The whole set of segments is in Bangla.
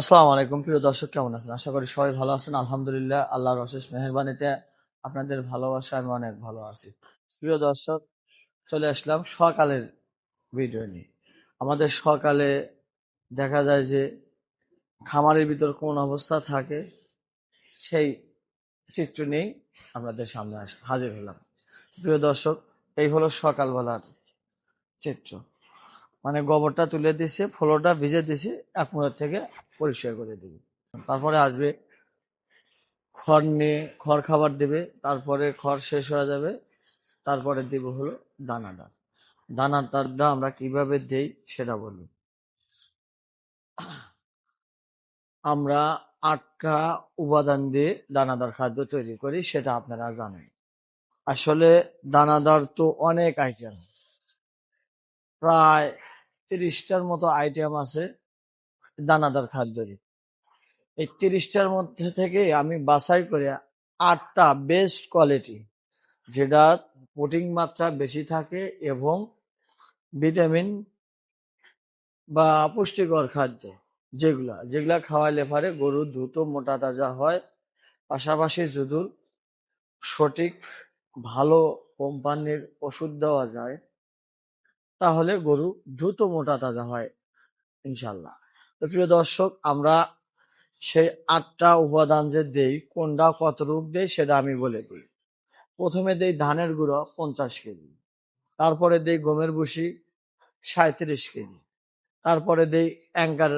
আসসালামু আলাইকুম, প্রিয় দর্শক, কেমন আছেন? আশা করি সবাই ভালো আছেন। আলহামদুলিল্লাহ, আল্লাহর অশেষ মেহরবানিতে আপনাদের ভালোবাসা আমি অনেক ভালো আছি। প্রিয় দর্শক, চলে আসলাম সকালের ভিডিও নিয়ে। আমাদের সকালে দেখা যায় যে খামারের ভিতর কোন অবস্থা থাকে, সেই চিত্র নিয়েই আপনাদের সামনে আস, হাজির হলাম। প্রিয় দর্শক, এই হলো সকালবেলার চিত্র। মানে গোবরটা তুলে দিছে ফ্লোরটা ভিজে দিছে, এক মুহূর্ত থেকে পরিষ্কার করে দিবে। তারপরে আসবে, খড় নিয়ে, খড় খাবার দেবে, তারপরে খড় শেষ হয়ে যাবে, তারপরে দিব হলো দানাদার। দানাদারটা আমরা কীভাবে দেই সেটা বলি। আমরা আটটা উপাদান দিয়ে দানাদার খাদ্য তৈরি করি, সেটা আপনারা জানেন। আসলে দানাদার তো অনেক আইটেম প্রায় তিরিশটার মতো আইটেম আছে দানাদার খাদ্যের এই তিরিশটার মধ্যে থেকে আমি বাছাই করে আটটা বেস্ট কোয়ালিটি যেটা প্রোটিন মাত্রা বেশি থাকে এবং ভিটামিন বা পুষ্টিকর খাদ্য যেগুলা যেগুলা খাওয়াইলে পারে গরু দ্রুত মোটা তাজা হয়। পাশাপাশি যদি সঠিক ভালো কোম্পানির ওষুধ দেওয়া যায় তাহলে গরু দ্রুত মোটা তাজা হয় ইনশাল্লাহ তো প্রিয় দর্শক, আমরা সেই আটটা উপাদান যে দেই, কোনটা কত রূপ দেই সেটা আমি বলে দিই। প্রথমে দেই ধানের গুঁড়ো পঞ্চাশ কেজি, তারপরে দেই গমের ভুসি সাঁত্রিশ কেজি, তারপরে দেই অ্যাঙ্কার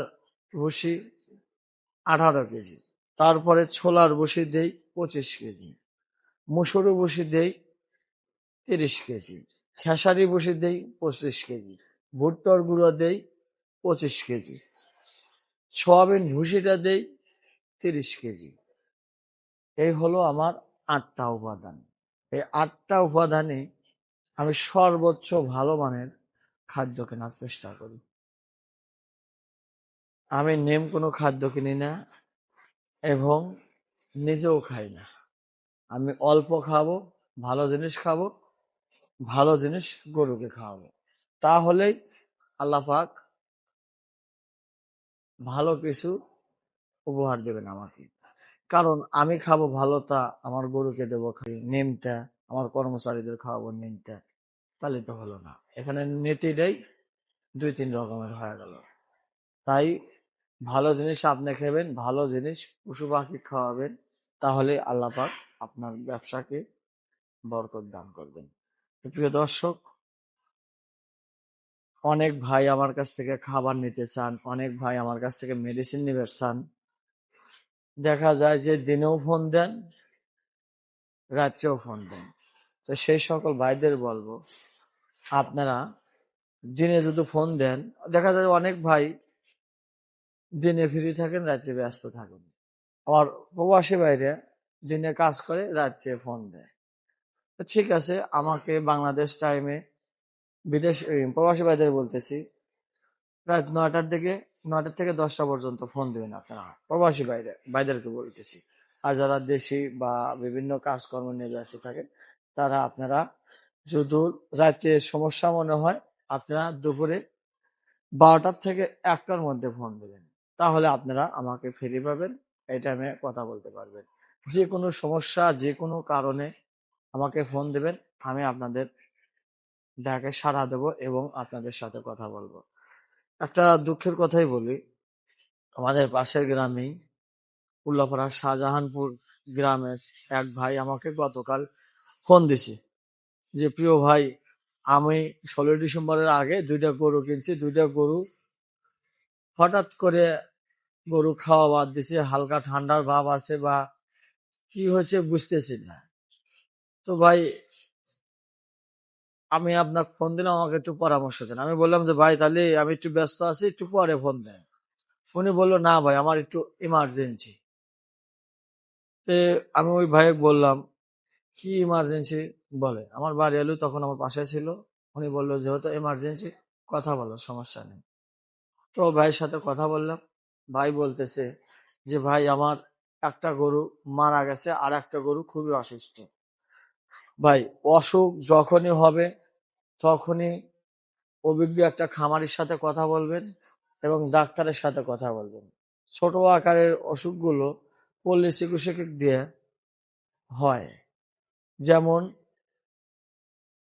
ভুসি আঠারো কেজি, তারপরে ছোলার ভুসি দেই পঁচিশ কেজি, মুসুরু ভুসি দেই তিরিশ কেজি খেসারি ভুসি দেই পঁচিশ কেজি, ভুট্টার গুঁড়ো দেই পঁচিশ কেজি, সোয়াবিন ভুসিটা দেই তিরিশ কেজি। এই হলো আমার আটটা উপাদান। এই আটটা উপাদানে আমি সর্বোচ্চ ভালো মানের খাদ্য কেনার চেষ্টা করি। আমি নেম কোনো খাদ্য কিনি না এবং নিজেও খাই না। আমি অল্প খাব, ভালো জিনিস খাব ভালো জিনিস গরুকে খাওয়াবো। তাহলেই আল্লাহ পাক ভালো কিছু উপহার দেবেন আমাকে। কারণ আমি খাব ভালোটা আমার গরুকে দেবো খাই নেমটা, আমার কর্মচারীদের খাওয়াবো নেমটা। তাহলে তো হলো না। এখানে নীতিটাই দুই তিন রকমের হয়ে গেল। তাই ভালো জিনিস আপনি খাবেন, ভালো জিনিস পশু পাখি খাওয়াবেন, তাহলে আল্লাহ পাক আপনার ব্যবসাকে বরকত দান করবেন। প্রিয় দর্শক, অনেক ভাই আমার কাছ থেকে খাবার নিতে চান, অনেক ভাই আমার কাছ থেকে মেডিসিন নিতে চান। দেখা যায় যে দিনেও ফোন দেন রাত্রেও ফোন দেন। তো সেই সকল ভাইদের বলব, আপনারা দিনে যদি ফোন দেন, দেখা যায় অনেক ভাই দিনে ফ্রি থাকেন রাত্রে ব্যস্ত থাকেন। আমার প্রবাসী বাইরে দিনে কাজ করে রাত্রে ফোন দেয়। ঠিক আছে, আমাকে বাংলাদেশ টাইমে বিদেশ প্রবাসী ভাইদের বলতেছি, রাত নয়টার দিকে, নয়টার থেকে দশটা পর্যন্ত ফোন দেবেন আপনারা, প্রবাসী বাইরে বাইদেরকে বলতেছি। আর যারা দেশি বা বিভিন্ন কাজকর্ম নিয়ে ব্যস্ত থাকে, তারা আপনারা যদি রাতে সমস্যা মনে হয়, আপনারা দুপুরে বারোটার থেকে একটার মধ্যে ফোন দেবেন। তাহলে আপনারা আমাকে ফিরে পাবেন, এই টাইমে কথা বলতে পারবেন। যে কোনো সমস্যা, যে কোনো কারণে আমাকে ফোন দেবেন, আমি আপনাদের ডাকে সাড়া দেব এবং আপনাদের সাথে কথা বলব। একটা দুঃখের কথাই বলি, আমাদের পাশের গ্রামেই উল্লাপাড়া শাহজাহানপুর গ্রামের এক ভাই আমাকে গতকাল ফোন দিছে যে, প্রিয় ভাই, আমি ষোলোই ডিসেম্বরের আগে দুইটা গরু কিনছি, দুইটা গরু হঠাৎ করে গরু খাওয়া বাদ দিছে, হালকা ঠান্ডার ভাব আছে বা কি হয়েছে বুঝতেছি না। তো ভাই, আমি আপনাকে ফোন দিলাম, আমাকে একটু পরামর্শ দেন। আমি বললাম যে, ভাই, তাহলে আমি একটু ব্যস্ত আছি, একটু পরে ফোন দেন। উনি বলল, না ভাই, আমার একটু ইমার্জেন্সি তে আমি ওই ভাই বললাম, কি ইমার্জেন্সি বলে, আমার বাড়ি এলো, তখন আমার পাশে ছিল। উনি বলল, যেহেতু ইমার্জেন্সি কথা বলো, সমস্যা নেই। তো ভাইয়ের সাথে কথা বললাম। ভাই বলতেছে যে, ভাই, আমার একটা গরু মারা গেছে আর একটা গরু খুবই অসুস্থ। ভাই, অসুখ যখনই হবে, তখনই অভিজ্ঞ একটা খামারির সাথে কথা বলবেন এবং ডাক্তারের সাথে কথা বলবেন। ছোট আকারের অসুখগুলো পল্লী চিকিৎসক দিয়ে হয়। যেমন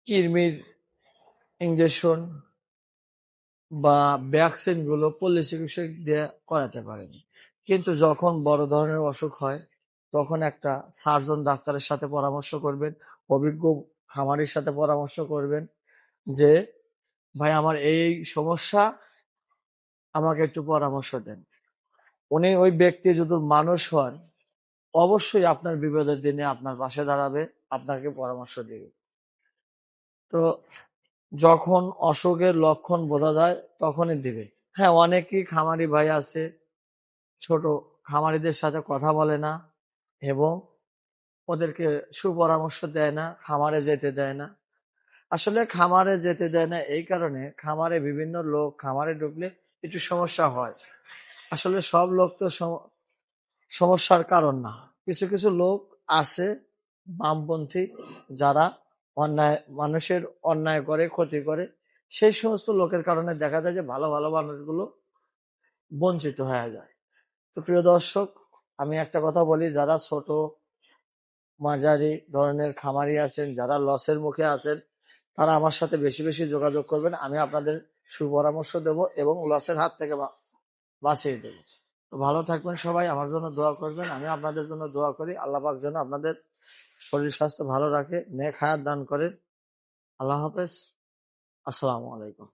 কৃমির ইঞ্জেকশন বা ভ্যাকসিনগুলো পল্লী চিকিৎসক দিয়ে করাতে পারেন। কিন্তু যখন বড় ধরনের অসুখ হয়, তখন একটা সার্জন ডাক্তারের সাথে পরামর্শ করবেন। অভিজ্ঞ খামারির সাথে পরামর্শ করবেন যে, ভাই, আমার এই সমস্যা, আমাকে একটু পরামর্শ দেন। উনি ওই ব্যক্তি যদি মানুষ হন, অবশ্যই আপনার বিপদের দিনে আপনার পাশে দাঁড়াবে, আপনাকে পরামর্শ দেবে। তো যখন অসুখের লক্ষণ বোঝা যায়, তখনই দিবে। হ্যাঁ অনেকেই খামারি ভাই আছে, ছোট খামারিদের সাথে কথা বলে না, এবং ওদেরকে সুপরামর্শ দেয় না, খামারে যেতে দেয় না। আসলে খামারে যেতে দেয় না এই কারণে খামারে বিভিন্ন লোক খামারে ঢুকলে একটু সমস্যা হয়। আসলে সব লোক তো সম- সমস্যার কারণ না। কিছু কিছু লোক আছে বামপন্থী যারা অন্যায়, মানুষের অন্যায় করে, ক্ষতি করে। সেই সমস্ত লোকের কারণে দেখা যায় যে ভালো ভালো মানুষগুলো বঞ্চিত হয়ে যায়। তো প্রিয় দর্শক, আমি একটা কথা বলি, যারা ছোট মাঝারি ধরনের খামারি আছেন, যারা লসের মুখে আছেন, তারা আমার সাথে বেশি বেশি যোগাযোগ করবেন। আমি আপনাদের সুপরামর্শ দেব এবং লসের হাত থেকে বাঁচিয়ে দেব। তো ভালো থাকবেন সবাই, আমার জন্য দোয়া করবেন, আমি আপনাদের জন্য দোয়া করি। আল্লাহ পাক যেন আপনাদের শরীর স্বাস্থ্য ভালো রাখে, নেক হায়াত দান করেন। আল্লাহ হাফেজ। আসসালামু আলাইকুম।